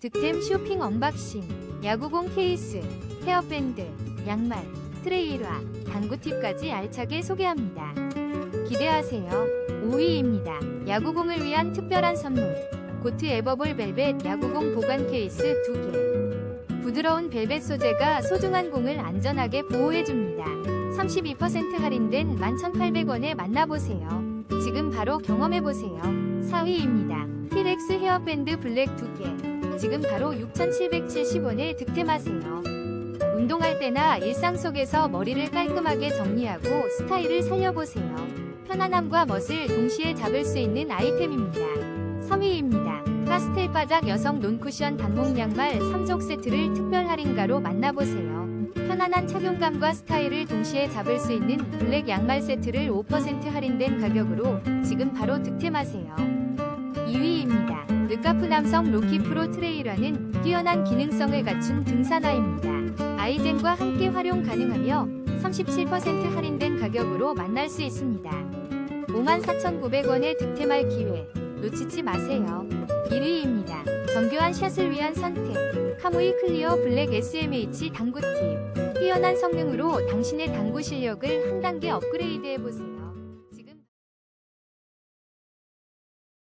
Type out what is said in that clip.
득템 쇼핑 언박싱, 야구공 케이스, 헤어밴드, 양말, 트레일화, 당구 팁까지 알차게 소개합니다. 기대하세요. 5위입니다. 야구공을 위한 특별한 선물. 고트 에버볼 벨벳 야구공 보관 케이스 2개. 부드러운 벨벳 소재가 소중한 공을 안전하게 보호해줍니다. 32% 할인된 11,800원에 만나보세요. 지금 바로 경험해보세요. 4위입니다. 티렉스 헤어밴드 블랙 2개. 지금 바로 6,770원에 득템하세요. 운동할 때나 일상 속에서 머리를 깔끔하게 정리하고 스타일을 살려보세요. 편안함과 멋을 동시에 잡을 수 있는 아이템입니다. 3위입니다. 파스텔 바작 여성 논쿠션 단목 양말 3족 세트를 특별 할인가로 만나보세요. 편안한 착용감과 스타일을 동시에 잡을 수 있는 블랙 양말 세트를 5% 할인된 가격으로 지금 바로 득템하세요. 2위입니다. 르카프 남성 로키 프로 트레이라는 뛰어난 기능성을 갖춘 등산화입니다. 아이젠과 함께 활용 가능하며 37% 할인된 가격으로 만날 수 있습니다. 54,900원에 득템할 기회 놓치지 마세요. 1위입니다. 정교한 샷을 위한 선택 카무이 클리어 블랙 SMH 당구팁 뛰어난 성능으로 당신의 당구 실력을 한 단계 업그레이드해보세요.